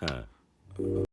Huh.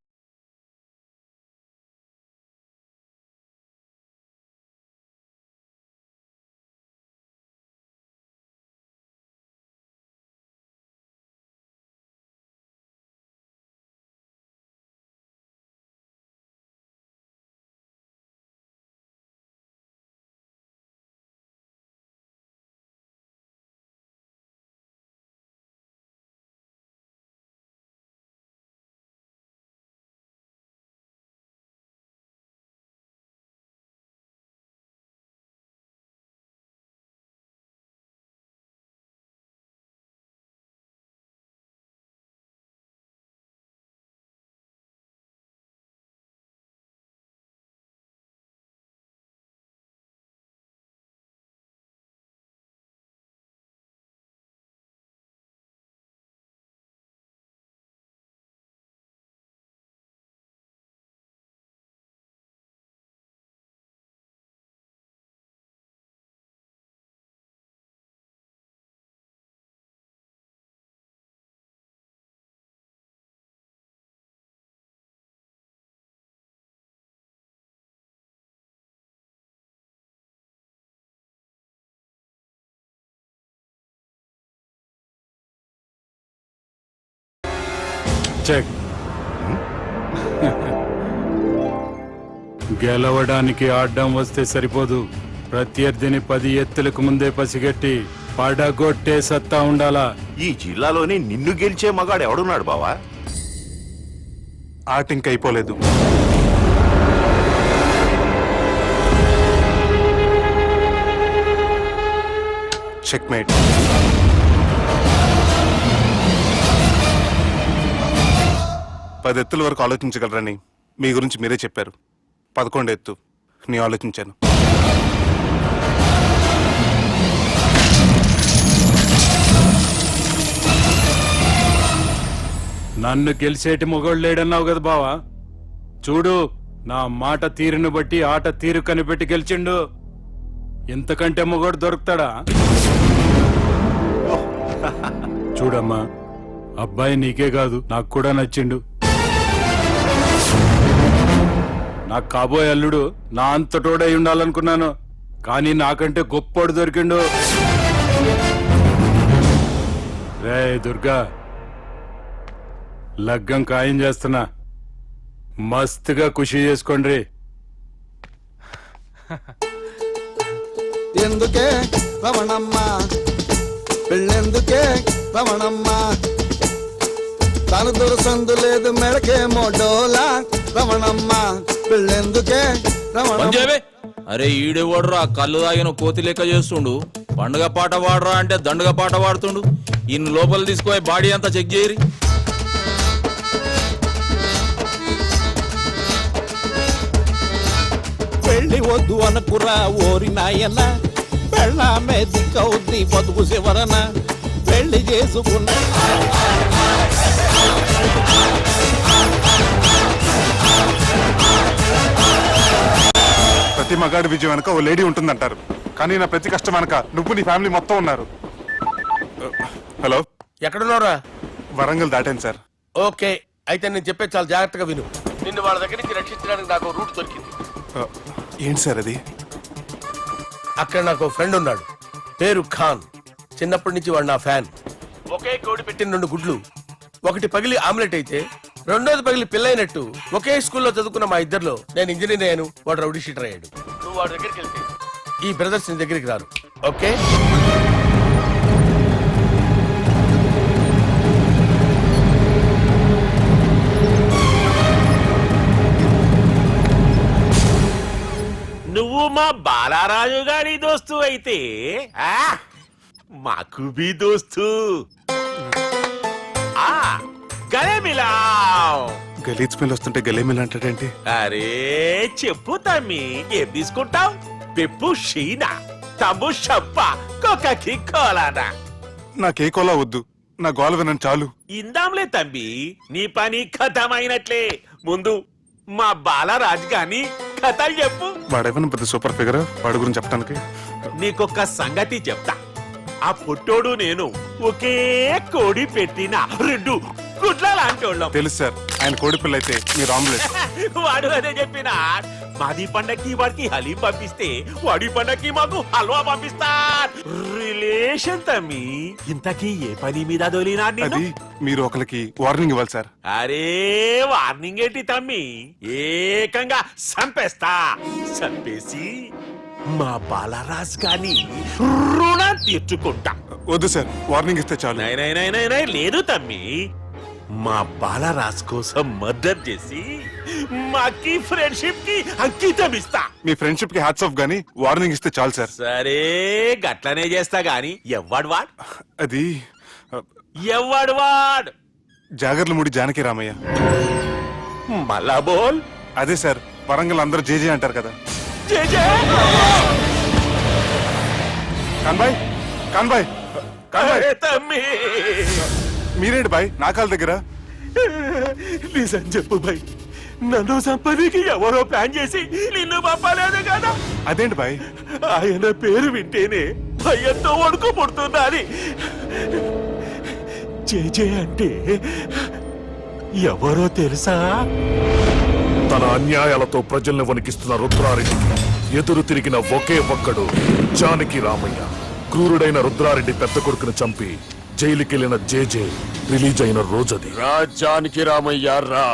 Check. గెలవడానికి ఆడ్డం వస్తే సరిపోదు. ప్రత్యర్థిని పది ఎత్తులకు ముందే పసిగట్టి పడగొట్టే సత్తా ఉండాలా? ఈ జిల్లాలోనే నిన్ను గెలిచే మగాడు ఎవడున్నాడు బావా? ఆట ఇంక అయిపోలేదు పది ఎత్తుల వరకు ఆలోచించగలరని మీ గురించి మీరే చెప్పారు. పదకొండు ఎత్తు. నీ ఆలోచించాను. నన్ను గెలిచేటి మొగోడు లేడన్నావు కదా బావా? చూడు నా మాట తీరును బట్టి ఆట తీరు కనిపెట్టి గెలిచిండు. ఇంతకంటే మొగోడు దొరుకుతాడా? చూడమ్మా అబ్బాయి నీకే కాదు నాకు కూడా నచ్చిండు. నాకు కాబోయే అల్లుడు నా అంతటోడై ఉండాలనుకున్నాను. కానీ నాకంటే గొప్పోడు దొరికిండు. రే దుర్గా లగ్గం ఖాయం చేస్తున్నా. మస్తుగా ఖుషి చేసుకోండి. ఎందుకే రమణమ్మ? పెళ్ళెందుకే రమణమ్మ? తను దురసందు లేదు మెడకేమో డోలా రమణమ్మ? పెళ్ళెందుకే? అరే ఈడే వాడరా కళ్ళు తాగిన కోతి లెక్క చేస్తుండు. పండుగ పాట వాడరా అంటే దండుగ పాట పాడుతుండు ఇన్ని లోపల తీసుకుపోయి బాడీ అంతా చెక్ చేయరి. పెళ్ళి వద్దు అనుకురా ఓరి నాయన. పెళ్ళామే దిక్కవుద్ది బతుకు శివరన పెళ్ళి చేసుకున్న ప్రతి మగాడి విజయం వెనక ఓ లేడీ ఉంటుందంటారు. కానీ నా ప్రతి కష్టం వెనక నువ్వు నీ ఫ్యామిలీ మొత్తం ఉన్నారు. హలో? ఎక్కడున్నారా వరంగల్ దాటాను సార్. ఓకే అయితే నేను చెప్పే చాలా జాగ్రత్తగా విను. నిన్ను వాళ్ళ దగ్గర నుంచి రక్షించడానికి నాకు రూట్ దొరికింది. ఏంటి సార్ అది? అక్కడ నాకు ఫ్రెండ్ ఉన్నాడు. పేరు ఖాన్. చిన్నప్పటి నుంచి వాడు నా ఫ్యాన్. ఒకే కోడి పెట్టిన రెండు గుడ్లు. ఒకటి పగిలి ఆమ్లెట్ అయితే రెండోది పగిలి పిల్లైనట్టు ఒకే స్కూల్లో చదువుకున్న మా ఇద్దరిలో నేను ఇంజనీర్ అయ్యాను వాడు రౌడీ షీటర్ అయ్యాడు. నువ్వు వాడి దగ్గరికి వెళ్తే. ఈ బ్రదర్స్ నీ దగ్గరికి రారు ఓకే? నువ్వు మా బాలారాజు గారి దోస్తు అయితే ఆ, మాకు బి దోస్తు. ఆ, గలే మిలావ్ గలీజ్ స్మెల్ వస్తుంటే గలేమిల్ అంటాడేంటి? అరే చెప్పు తమ్మి ఏం తీసుకుంటావ్? పెప్పు షీనా తమ్ము షప్ప కొక్కకి కోలానా. నాకే కోలా వద్దు నా గోల వినండి చాలు. ఇందాంలే తంబి నీ పని ఖతమైనట్లే ముందు మా బాలరాజు గాని కథలు చెప్పు. వాడేమైనా పెద్ద సూపర్ ఫిగర్? వాడి గురించి చెప్పడానికి నీకొక సంగతి చెప్తా. ఆ పుట్టోడు నేను ఒకే కోడి పెట్టిన రెండు గుడ్ల లాంటి వాళ్ళం. తెలుసు సార్ ఆయన కోడిపిల్ల అయితే మీరు ఆమ్లెట్ వాడు అదే చెప్పిన మాది పండక్కి వాడికి హలీం పంపిస్తే వాడి పండక్కి మాకు హల్వా పంపిస్తా రిలేషన్ తమ్మి ఇంతకీ ఏ పని మీద దొలినా అది మీరు ఒకరికి వార్నింగ్ ఇవ్వాలి సార్. అరే వార్నింగ్ ఏంటి తమ్మి? ఏకంగా సంపేస్తా. సంపేసి మా బాలరాజ్ గాని రుణం తీర్చుకుంటా. వద్దు సార్ వార్నింగ్ ఇస్తే చాలు. లేదు తమ్మి. మా బాలరాజ్ కోసం మర్డర్ చేసి మాకి ఫ్రెండ్షిప్కి అంకితం ఇస్తా. మీ ఫ్రెండ్షిప్కి హ్యాట్స్ ఆఫ్ గానీ వార్నింగ్ ఇస్తే చాలు సార్ సరే గట్లనే చేస్తా గాని ఎవ్వడు వాడ్? అది ఎవ్వడు వాడ్? జాగర్లముడి జానకి రామయ్య. మళ్ళా బోల్? అదే సార్ వరంగల్ అందరూ జేజే అంటారు కదా. జే జే? కాన్బాయ్ కాన్బాయ్ కాన్బాయ్. తమ్మి! మీరేంటి బాయ్? నా కాళ్ళ దగ్గర? నిజం చెప్పు భయ్ నన్ను సంపదికి ఎవరో ప్లాన్ చేసి నిన్ను పంపలేదు కదా. అదేంటి బాయ్? ఆయన పేరు వింటేనే భయంతో వణుకు పుడుతున్నది జేజే అంటే ఎవరో తెలుసా? తన అన్యాయాలతో ప్రజల్ని వణికిస్తున్న రుద్రారెడ్డికి ఎదురు తిరిగిన ఒకే ఒక్కడు జానకి రామయ్య. క్రూరుడైన రుద్రారెడ్డి పెద్ద కొడుకును చంపి జైలుకెళ్ళిన జేజే రిలీజ్ అయిన రోజది. రాజ్యానికి రామయ్య రా.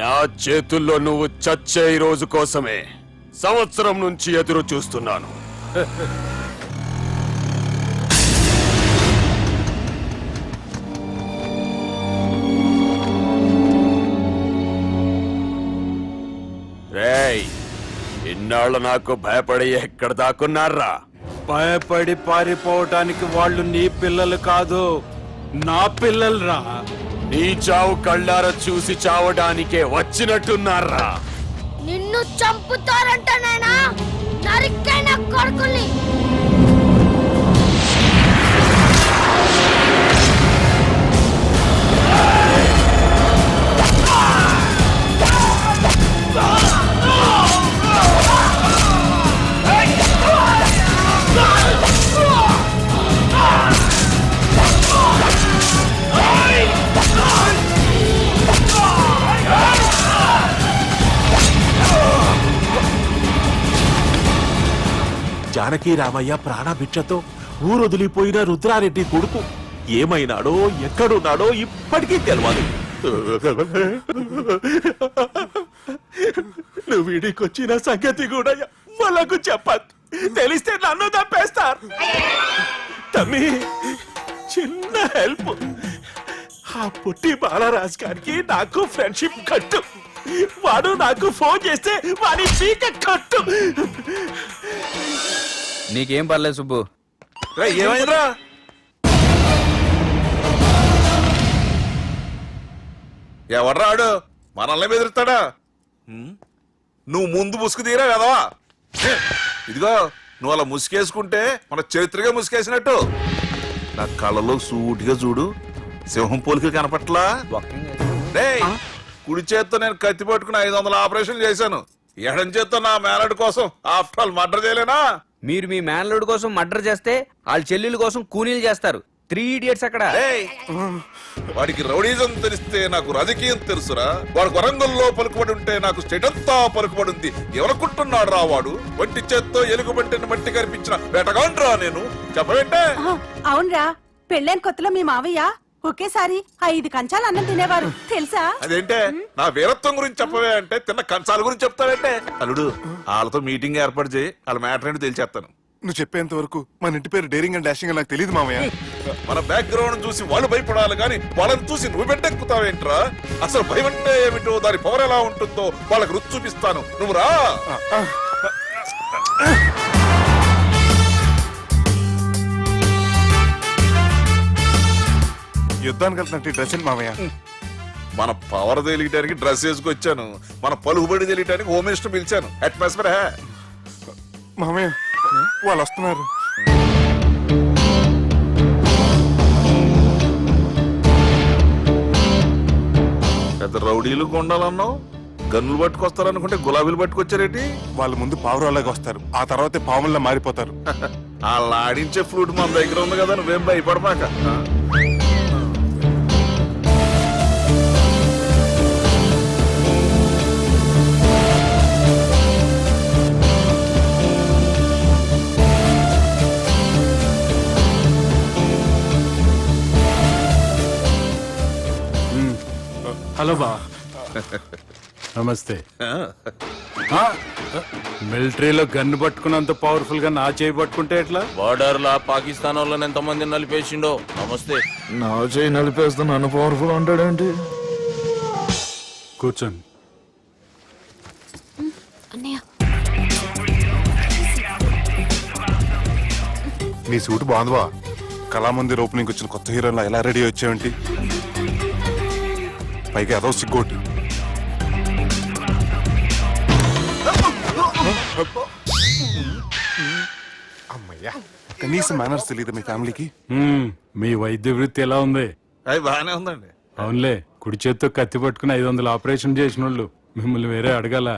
నా చేతుల్లో నువ్వు చచ్చే ఈ రోజు కోసమే సంవత్సరం నుంచి ఎదురు చూస్తున్నాను. రేయ్ ఇన్నాళ్ళు నాకు భయపడి ఎక్కడ దాక్కున్నారా భయపడి పారిపోవటానికి వాళ్ళు నీ పిల్లలు కాదు నా పిల్లలరా. నీ చావు కళ్ళార చూసి చావడానికే వచ్చినట్టున్నారా? నిన్ను చంపుతారంట నాయనా. నరికైన కొడుకుల్ని జానకి రామయ్య ప్రాణభిక్షతో ఊరొదిలిపోయిన రుద్రారెడ్డి కొడుకు. ఏమైనాడో ఎక్కడున్నాడో ఇప్పటికీ తెలియదు నువ్వు వీడికొచ్చిన సంగతి కూడా వాళ్ళకు చెప్పద్దు. తెలిస్తే నన్ను తప్పేస్తారు తమ్మి చిన్న హెల్ప్. ఆ పుట్టి బాలరాజ్ గారికి నాకు ఫ్రెండ్షిప్ కట్టు. వాడు నాకు ఫోన్ చేస్తే వాడి చీక కట్టు. నీకేం పర్లేదు సుబ్బు. ఏమైందిరా? ఎవడ్రాడు మనల్ని బెదిరిస్తాడా? నువ్వు ముందు ముసుగు తీరా కదవా ఇదిగో నువ్వు అలా ముసుకేసుకుంటే మన చరిత్రగా ముసుకేసినట్టు నా కళ్ళలో సూటిగా చూడు. సింహం పోలిక కనపట్లా? డేయ్, కుడి చేత్తో నేను కత్తి పట్టుకుని ఐదు వందల ఆపరేషన్ చేశాను. ఎడం చేత్తో నా మేనడు కోసం ఆఫ్టర్ ఆల్ మర్డర్ చేయలేనా? మీరు మీ మేనలుడి కోసం మర్డర్ చేస్తే వాళ్ళ చెల్లెల కోసం కూనీలు చేస్తారు. త్రీ ఇడియట్స్ అక్కడ. ఏయ్! వాడికి రౌడీజం తెలిస్తే నాకు రాజకీయం తెలుసురా. వాడు వరంగల్లో పలుకుబడి ఉంటే నాకు స్టేట్ అంతా పలుకుబడి ఉంది. ఎవరనుకుంటున్నాడు రా వాడు? వంటి చేత్తో ఎలుగుబంటిని మట్టి కనిపించిన వేటగాండ్రా నేను. చెప్పబెట్టే అవునరా. పెళ్ళైన కొత్తలో మీ మావయ్య ఒకేసారి ఐదు కంచాలు అన్నం తినేవారు. తెలుసా? అదేంటే? నా వీరత్వం గురించి చెప్పవే అంటే తిన్న కంచాల గురించి చెప్తావేంటే? అల్లుడు వాళ్ళతో మీటింగ్ ఏర్పాటు చేయి. వాళ్ళ మ్యాటర్ ఏంటో తెలిచేస్తాను. నువ్వు చెప్పేంత వరకు మన ఇంటి పేరు డేరింగ్ అండ్ డాషింగ్ అని నాకు తెలియదు మామయ్య. మన బ్యాక్గ్రౌండ్ చూసి వాళ్ళు భయపడాలి కానీ వాళ్ళని చూసి నువ్వు బిడ్డెక్కుతావేంట్రా అసలు భయం అంటే ఏమిటో దాని పవర్ ఎలా ఉంటుందో వాళ్ళకి రుచి చూపిస్తాను. నువ్వు రా. యుద్ధానికి వెళ్తున్నట్టు డ్రెస్ మామయ్య మన పవర్ తెలియటానికి డ్రెస్ వేసుకొచ్చాను. మన పలుకుబడి తెలియటానికి హోమ్ మినిస్టర్ పిలిచాను. అట్మాస్ఫియర్ హే మామయ్య వాళ్ళు వస్తున్నారు. పెద్ద రౌడీలు కొండాలన్నావు? గన్నులు పట్టుకొస్తారనుకుంటే గులాబీలు పట్టుకొచ్చారేటి? వాళ్ళ ముందు పావురాలాగా వస్తారు. ఆ తర్వాతే పాముల్లా మారిపోతారు. వాళ్ళు ఆడించే ఫ్లూట్ మన దగ్గర ఉంది కదా నువ్వేం భయపడమాక? హలో బా. నమస్తే. మిలిటరీలో గన్ను పట్టుకున్నంత పవర్ఫుల్గా నా చేయి పట్టుకుంటే ఎట్లా? బార్డర్ లా పాకిస్తాన్ వాళ్ళని ఎంతమంది నలిపేసిండో? నమస్తే. నా చేయి నలిపేస్తే నన్ను పవర్ఫుల్ అంటాడేంటి? కూర్చోండి. అన్నయ్య. నీ సూట్ బాగుంది బా. కళామందిర్ ఓపెనింగ్ వచ్చిన కొత్త హీరోలా ఎలా రెడీ వచ్చావేంటి పైగా ఏదో సిగ్గోటి అమ్మయ్యా. కనీసం మేనర్స్ తెలియదు మీ ఫ్యామిలీకి. మ్మ్, మీ వైద్య వృత్తి ఎలా ఉంది? అది బాగానే ఉందండి. అవునులే కుడి చేత్తో కత్తి పట్టుకుని ఐదు వందలు ఆపరేషన్ చేసిన వాళ్ళు మిమ్మల్ని వేరే అడగాల.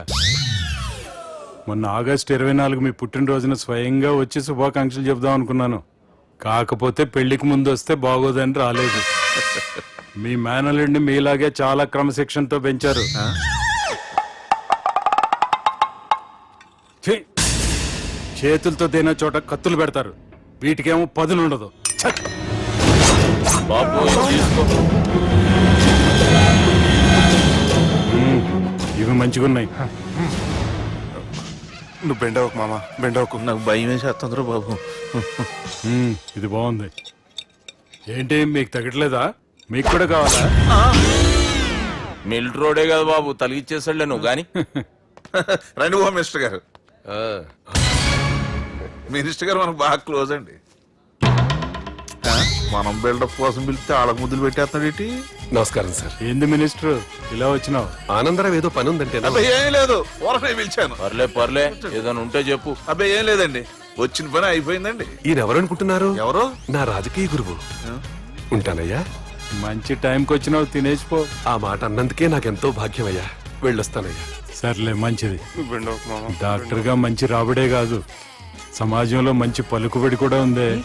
మొన్న ఆగస్ట్ ఇరవై నాలుగు మీ పుట్టినరోజున స్వయంగా వచ్చి శుభాకాంక్షలు చెబుదాం అనుకున్నాను. కాకపోతే పెళ్ళికి ముందు వస్తే బాగోదని రాలేదు. మీ మేనల్ని మీలాగే చాలా క్రమశిక్షణతో పెంచారు! చేతులతో తినే చోట కత్తులు పెడతారు. వీటికేమో పదులు ఉండదు. ఇవి మంచిగున్నాయి. నువ్వు బెండవకు మామ బెండవకు. నాకు భయం వేసేస్తుందిరా బాబు. ఇది బాగుంది. ఏంటి మీకు తగ్గట్లేదా? మీకు కూడా కావాలా? మిలిటరోడే కదా బాబు తలిగిచ్చేసాడులే నువ్వు గాని. రండి ఓ మినిస్టర్ గారు. మినిస్టర్ గారు మనకు బాగా క్లోజ్ అండి. మనం బిల్డప్ కోసం పిలిస్తే ఆళ్ళకు ముద్దులు పెట్టేస్తున్నాడు ఏంటి? నమస్కారం సార్. ఏంది మినిస్టర్? ఇలా వచ్చినావు? ఆనందరావు ఏదో పని ఉందంటే అబ్బాయి ఏం లేదు. ఊరనే పిలిచాను. పర్లే పర్లే. ఏదైనా ఉంటే చెప్పు. అబ్బాయి ఏం లేదండి. వచ్చిన పని అయిపోయిందండి. ఈయన ఎవరు అనుకుంటున్నారు? ఎవరు? నా రాజకీయ గురువు. ఉంటానయ్యా. మంచి టైంకి వచ్చినావు తినేసిపో. ఆ మాట అన్నందుకే నాకెంతో భాగ్యమయ్యా. వెళ్ళొస్తానయ్యా. సర్లే మంచిది. నువ్వు బెండవకు మామ డాక్టర్గా మంచి రాబడే కాదు. సమాజంలో మంచి పలుకుబడి కూడా ఉంది.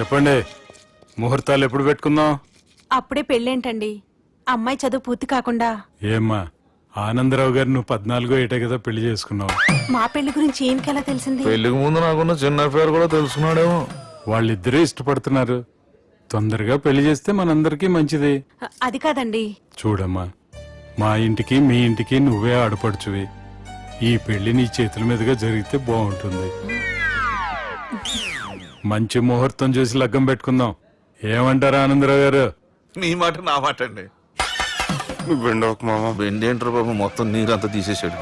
చెప్పండి ముహూర్తాలు ఎప్పుడు పెట్టుకుందాం? అప్పుడే పెళ్ళేంటండి? అమ్మాయి చదువు పూర్తి కాకుండా. ఏమ్మా ఆనందరావు గారు నువ్వు పద్నాలుగో ఏటే కదా పెళ్ళి చేసుకున్నావు. మా పెళ్ళి గురించి ఈయనకెలా తెలిసింది? పెళ్ళికి ముందు నాకున్న చిన్న పేరు కూడా తెలుసుకున్నాడేమో. వాళ్ళిద్దరే ఇష్టపడుతున్నారు. తొందరగా పెళ్ళి చేస్తే మనందరికీ మంచిది. అది కాదండి. చూడమ్మా మా ఇంటికి మీ ఇంటికి నువ్వే ఆడపడుచువి. ఈ పెళ్ళి నీ చేతుల మీదుగా జరిగితే బాగుంటుంది. మంచి ముహూర్తం చూసి లగ్గం పెట్టుకుందాం. ఏమంటారు ఆనందరావు గారు? నీ మాట నా మాట అండి బెండవకు మామ. బెండేంట్రా బాబు మొత్తం నీరంతా తీసేసాడు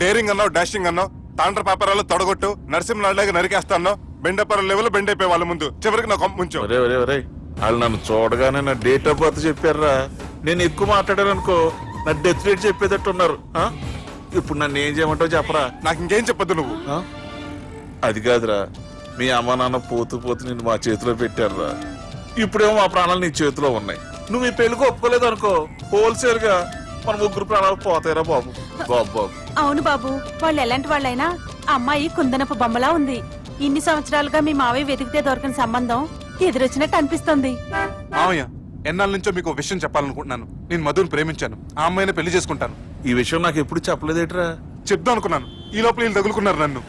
డేరింగ్ అన్నావు డాషింగ్ అన్నావు? తాండ్ర పాపరాలు తొడగొట్టు నరసింహలాగా నరికేస్తాను బెండపర లెవెల్ బెండ్ అయిపోయి వాళ్ళ ముందు. చివరికి నా కొంప ముంచు. ఒరే ఒరే ఒరే వాళ్ళు నన్ను చూడగానే నా డేట్ ఆఫ్ బర్త్ చెప్పారా నేను ఎక్కువ మాట్లాడాను అనుకో నా డెత్ రేట్ చెప్పేటట్టు ఉన్నారు ఆ? ఇప్పుడు నన్ను ఏం చేయమంటావు చెప్పరా? నాకు ఇంకేం చెప్పొద్దు నువ్వు. ఆ? అది కాదురా. మీ అమ్మ నాన్న పోతూ పోతూ నిన్ను మా చేతిలో పెట్టారురా. ఇప్పుడేమో మా ప్రాణాలు నీ చేతిలో ఉన్నాయి. నువ్వు ఈ పెళ్ళికి ఒప్పుకోలేదు అనుకో హోల్సేల్గా మన ముగ్గురు ప్రాణాలు పోతాయిరా బాబు. బాబు బాబు. అవును బాబు వాళ్ళు ఎలాంటి వాళ్ళైనా అమ్మాయి కుందనపు బొమ్మలా ఉంది ఇన్ని సంవత్సరాలుగా మీ మావయ్య వెతికితే దొరకని సంబంధం ఎదురొచ్చినట్టు అనిపిస్తుంది మామయ్య ఎన్నాళ్ళ నుంచో మీకు విషయం చెప్పాలనుకుంటున్నాను నేను మధుని ప్రేమించాను ఆ అమ్మాయిని పెళ్ళి చేసుకుంటాను ఈ విషయం నాకు ఎప్పుడు చెప్పలేదేట్రా చెప్దాం అనుకున్నాను ఈ లోపల వీళ్ళు తగులుకున్నారు నన్ను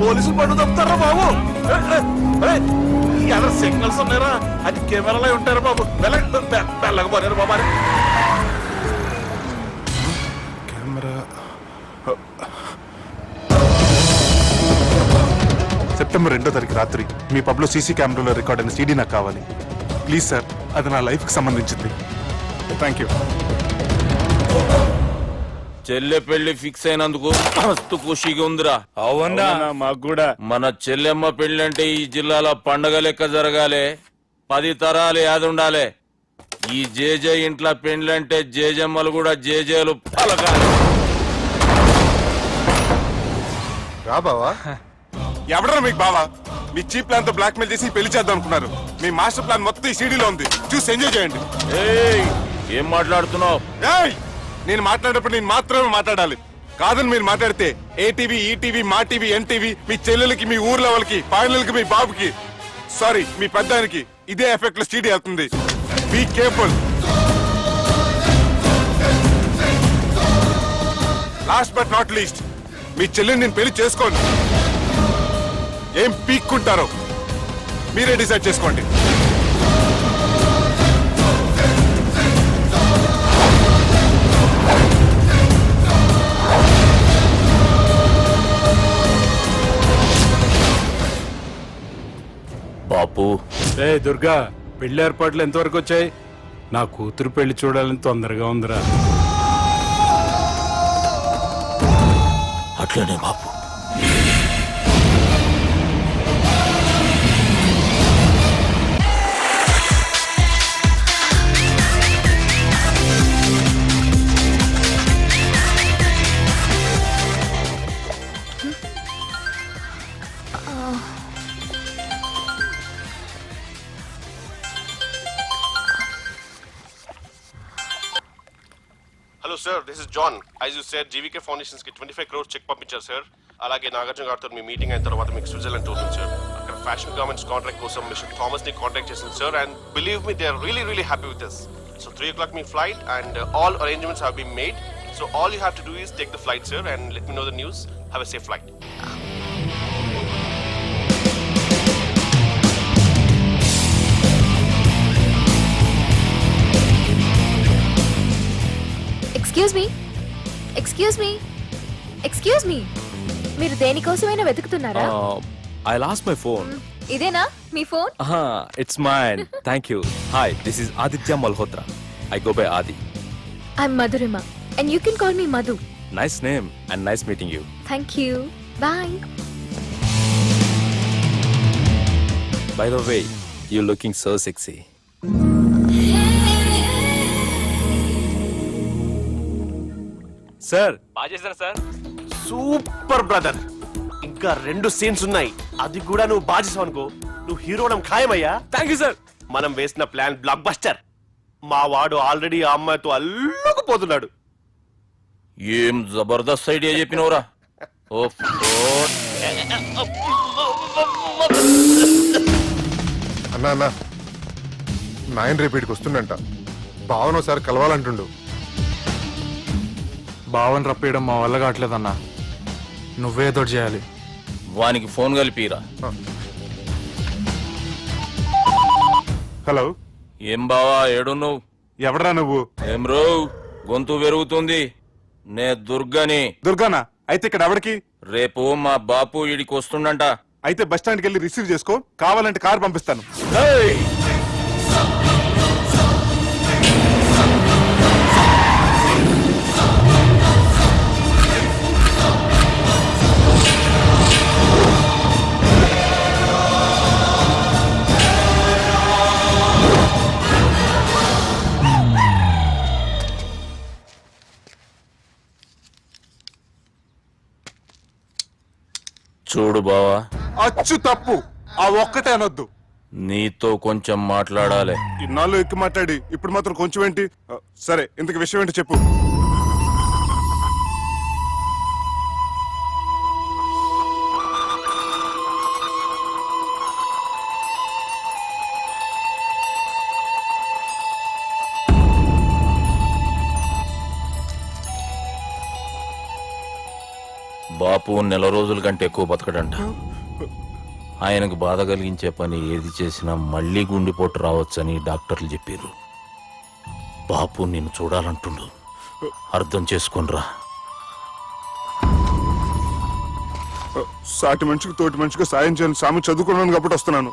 పోలీసులు పట్టు తప్పుతారా బాబు సిగ్నల్స్ ఉన్నారా అది కెమెరాలో ఉంటారా బాబు. వెళ్ళకపోయారు బాబు. కెమెరా. సెప్టెంబర్ రెండో తారీఖు రాత్రి మీ పబ్లో సీసీ కెమెరాలో రికార్డ్ అయిన సీడీ నాకు కావాలి. ప్లీజ్ సార్ అది నా లైఫ్కి సంబంధించింది. థ్యాంక్ యూ చెల్లె పెళ్ళి ఫిక్స్ అయినందుకు మస్తు ఖుషిగా ఉందిరా. అవునా? మాకు కూడా. మన చెల్లెమ్మ పెళ్ళి అంటే ఈ జిల్లాలో పండగ లెక్క జరగాలి. పది తరాలు యాది ఉండాలి. ఈ జేజే ఇంట్లో పెండ్లంటే జేజమ్మలు కూడా జేజేలు పలకాలి. రా బావా. ఎవడరా మీకు బావా? మీ చీప్ ప్లాన్తో బ్లాక్ మెయిల్ చేసి పెళ్ళి చేద్దాం అనుకున్నారు. మీ మాస్టర్ ప్లాన్ మొత్తం ఈ సీడీలో ఉంది. చూసి ఎంజాయ్ చేయండి. ఏయ్ ఏం మాట్లాడుతున్నావు? ఏయ్! నేను మాట్లాడేటప్పుడు నేను మాత్రమే మాట్లాడాలి. కాదని మీరు మాట్లాడితే ATV ETV Maa TV NTV మీ చెల్లెలకి మీ ఊర్లో వాళ్ళకి ఫైనల్ మీ బాబుకి. సారీ మీ పెద్దానికి ఇదే ఎఫెక్ట్లో సీడీ వెళ్తుంది. Be careful last but not least మీ చెల్లెని నేను పెళ్ళి చేసుకోను. ఏం పీక్కుంటారో మీరే డిసైడ్ చేసుకోండి. బాపు. రే దుర్గా పెళ్ళి ఏర్పాట్లు ఎంతవరకు వచ్చాయి? నా కూతురు పెళ్ళి చూడాలని తొందరగా ఉందిరా. అట్లనే బాపు. Sir this is John eyes you sir GVK ఫౌండేషన్స్కి ట్వంటీ ఫైవ్ క్రోర్స్ చెక్ పంపించారు సార్ అలాగే నాగార్జున గారితో మీ మీటింగ్ అయిన తర్వాత మీకు స్విట్జర్లాండ్ టూర్ సార్ అక్కడ ఫ్యాషన్ గార్మెంట్స్ కాంట్రాక్ట్ కోసం మిస్టర్ థామస్ని కాంటాక్ట్ చేసింది sir and believe me they are really really happy with this so three o'clock me flight and all arrangements have been made so all you have to do is take the flight sir and let me know the news have a safe flight excuse me excuse me excuse me మీరు దేనికోసమైనా వెతుకుతున్నారా? I lost my phone ఇదేనా? మీ phone? It's mine thank you hi this is Aditya Malhotra I go by Adi I'm Madhurima and you can call me Madhu nice name and nice meeting you thank you boy by the way you looking so sexy sir. బాగా చేశారు sir? Super brother. ఇంకా రెండు scenes ఉన్నాయి. అది కూడా నువ్వు బాధిస్తావు అనుకో. నువ్వు హీరోడం ఖాయమయ్యా? థ్యాంక్ యూ సార్ మనం వేసిన ప్లాన్ బ్లాక్ బస్టర్ మా వాడు ఆల్రెడీ ఆ అమ్మాయితో అల్లుకుపోతున్నాడు. ఏం జబర్దస్త్ ఐడియా చెప్పినవురా ఓ అన్నా అన్నా. నాయన రేపు ఇక్కడికి వస్తుండంట. భావన ఒకసారి కలవాలంటుండు. భావన రప్పేయడం మా వల్ల కావట్లేదన్నా నువ్వేదో చేయాలి. వానికి ఫోన్ కలిపిరా. హలో. ఏం బావా ఏడున్నావు ఎవడరా నువ్వు? ఏం రో గొంతు పెరుగుతుంది. నే దుర్గని. దుర్గానా? అయితే ఇక్కడ ఎవడికి? రేపు మా బాపు ఈడికి వస్తుండంట. అయితే బస్ స్టాండ్కి వెళ్ళి రిసీవ్ చేసుకో. కావాలంటే కార్ పంపిస్తాను. ఏయ్! చూడు బావా? అచ్చు తప్పు. ఆ ఒక్కటే అనొద్దు. నీతో కొంచెం మాట్లాడాలి. ఇన్నాళ్ళు ఎక్కి మాట్లాడి ఇప్పుడు మాత్రం కొంచెం ఏంటి? సరే ఇంతకు విషయం ఏంటి చెప్పు. బాపు నెల రోజుల కంటే ఎక్కువ బతకడంట. ఆయనకు బాధ కలిగించే పని ఏది చేసినా మళ్ళీ గుండెపోటు రావచ్చని డాక్టర్లు చెప్పారు. బాపు నిన్ను చూడాలంటుండు. అర్థం చేసుకునిరా. సాటి మనిషికి తోటి మనిషికి సాయం చేయని సామి చదువుకున్నాను కాబట్టి వస్తున్నాను.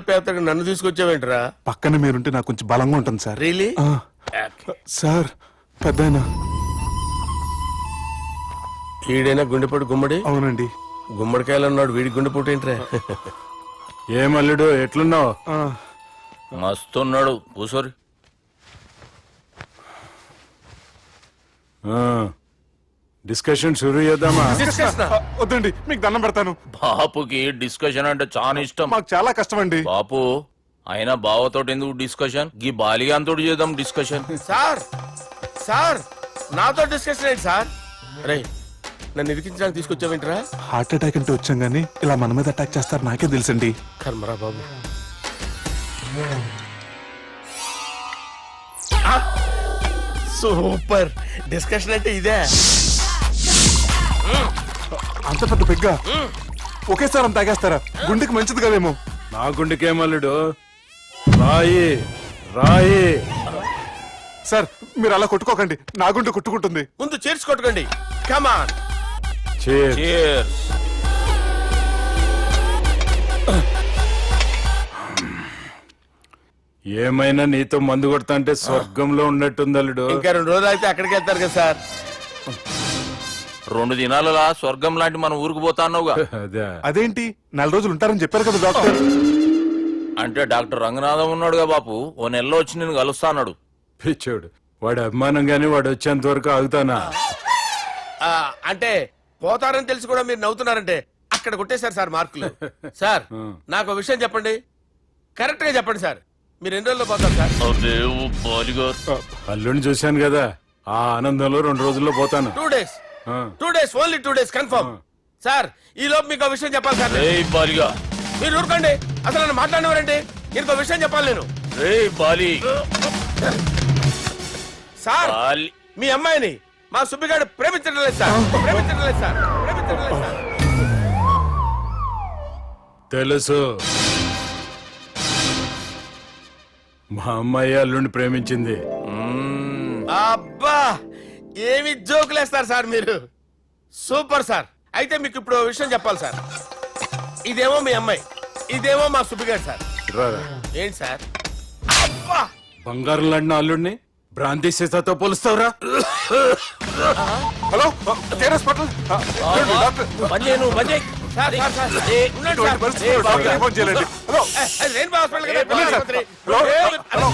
పేతకు నన్ను తీసుకొచ్చావేంట్రా? పక్కన మీరుంటే నాకు కొంచెం బలంగా ఉంటుంది సార్. రియలీ సార్ పెద్దయినా. ఈడైనా గుండెపోటు గుమ్మడి? అవునండి. గుమ్మడికాయలు ఉన్నాడు వీడి గుండెపోటు ఏంట్రా ఏమల్లుడు ఎట్లున్నావు? మస్తున్నాడు. కూసోరి. డిస్కషన్ షురూ చేద్దామా? వద్దండి మీకు దండం పెడతాను. బాపుకి డిస్కషన్ అంటే చాలా ఇష్టం. మాకు చాలా కష్టం అండి బాపు అయినా బావతోటి ఎందుకు డిస్కషన్? గీ బాలిగాంతోటి చేద్దాం డిస్కషన్. సార్ సార్ నాతో డిస్కషన్ ఏంటి సార్? రే నన్ను ఇరికించడానికి తీసుకొచ్చావేంట్రా? హార్ట్ అటాక్ అంటే వచ్చాం కానీ ఇలా మన మీద అటాక్ చేస్తారు నాకే తెలుసండి. కర్మరా బాబు. సూపర్. డిస్కషన్ అంటే ఇదే. అంత పెద్ద పెగ్గ. ఒకేసారి అంత తాగేస్తారా? గుండెకి మంచిది కదేమో. నా గుండెకేమల్లుడు రాయి రాయి. సార్ మీరు అలా కొట్టుకోకండి. నా గుండె కొట్టుకుంటుంది. ముందు చేర్చి కొట్టుకోండి. Come on Cheers. Cheers. ఏమైనా నీతో మందు కొడతా అంటే స్వర్గంలో ఉన్నట్టుంది అల్లుడు ఇంకా రెండు రోజులు అయితే అక్కడికి వెళ్తారు కదా సార్. రెండు దినాలలా స్వర్గం లాంటి మన ఊరికి పోతాన్నావుగా అదే. అదేంటి? నెల రోజులు ఉంటారని చెప్పారు కదా డాక్టర్. అంటే డాక్టర్ రంగనాథం ఉన్నాడుగా బాపు. ఓ నెలలో వచ్చి నేను కలుస్తాన్నాడు పిచ్చోడు. వాడి అభిమానం గాని వాడు వచ్చేంత వరకు ఆగుతానా? ఆ, అంటే పోతారని తెలిసి కూడా మీరు నవ్వుతున్నారంటే అక్కడ కొట్టేశారు సార్ మార్కులు. సార్ నాకు ఒక విషయం చెప్పండి. కరెక్ట్గా చెప్పండి సార్. మీరు ఎన్ని రోజుల్లో పోతారు సార్? అల్లుడిని చూశాను కదా. ఆ ఆనందంలో రెండు రోజుల్లో పోతాను. Two days. Two days only two days confirm sir ఈ లోపు మీకు విషయం చెప్పాలి సార్ బాలిగా. మీరు ఊరుకోండి. అసలు నన్ను మాట్లాడినవారండి? నేను ఒక విషయం చెప్పాలి నేను. ఏయ్ బాలి. సార్ మీ అమ్మాయిని మా సుబ్బిగాడు ప్రేమించడం లేదు సార్ ప్రేమించడం లేదు సార్ ప్రేమించడం లేదు సార్ తెలుసు. మా అమ్మాయి అల్లుడిని ప్రేమించింది. అబ్బా! ఏమి జోకులేస్తారు సార్ మీరు? Super sir. అయితే మీకు ఇప్పుడు ఓ విషయం చెప్పాలి సార్. ఇదేమో మీ అమ్మాయి. ఇదేమో మా సుబ్బిగాడు సార్. రారా. ఏంటి సార్? అబ్బా! బంగారం లాంటి అల్లుడిని భ్రాంతి సీతతో పోలుస్తావురా? Hello care hospital doctor. పని చేయను పని చేయి సార్ ఏ. Phone hello. హాస్పిటల్ కదా హలో.